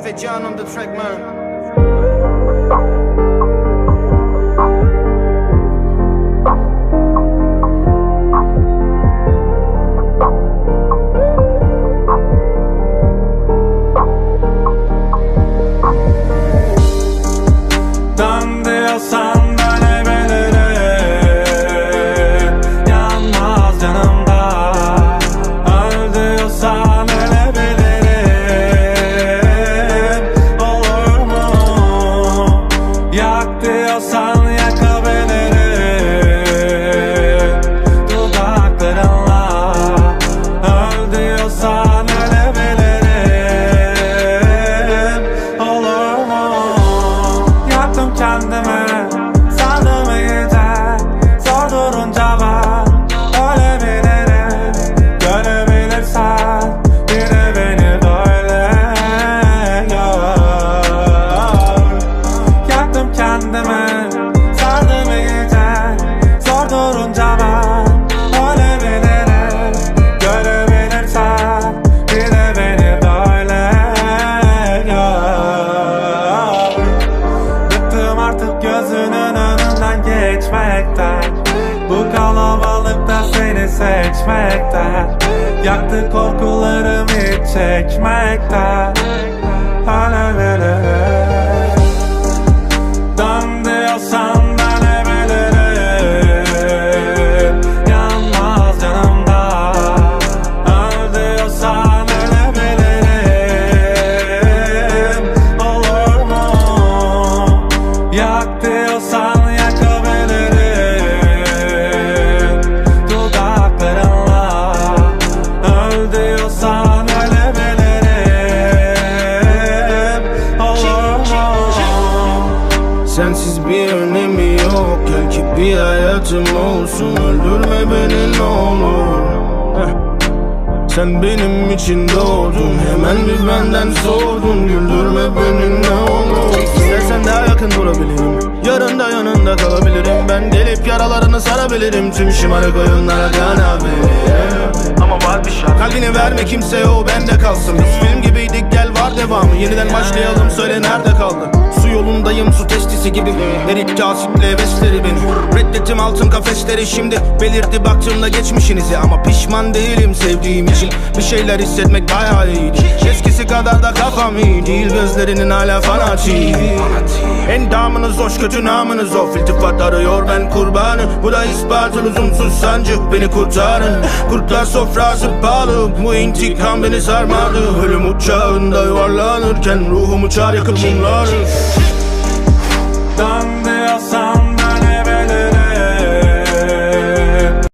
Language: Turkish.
Wiedziano the track man. Donde seçmekten Yaktı korkularım hiç çekmekten Ölebilirim Gel ki bir hayatım olsun Öldürme beni ne olur. Sen benim için doğdun Hemen bir benden sordun Güldürme beni ne olur. İstersen daha yakın durabilirim. Yarın da yanında kalabilirim. Ben gelip yaralarını sarabilirim. Tüm şımarık oyunlara kanabilirim Ama var bir şart Kalbini verme kimseye o bende kalsın. Biz film gibiydik gel var devamı. Yeniden başlayalım söyle nerede kaldı Testisi gibi Erik asitle besleri beni Reddettim altın kafesleri şimdi Belirdi baktığımda geçmişinizi. Ama pişman değilim sevdiğim için. Bir şeyler hissetmek bayağı iyiydi. Eskisi kadar da kafam iyi değil Gözlerinin hala fanatik Endamınız hoş kötü namınız of İltifat arıyor ben kurbanı. Bu da ispatı lüzumsuz sancı Beni kurtarın. Kurtlar sofrası pahalı Bu intikam beni sarmadı. Ölüm uçağında yuvarlanırken Ruhum uçar yakıp mumları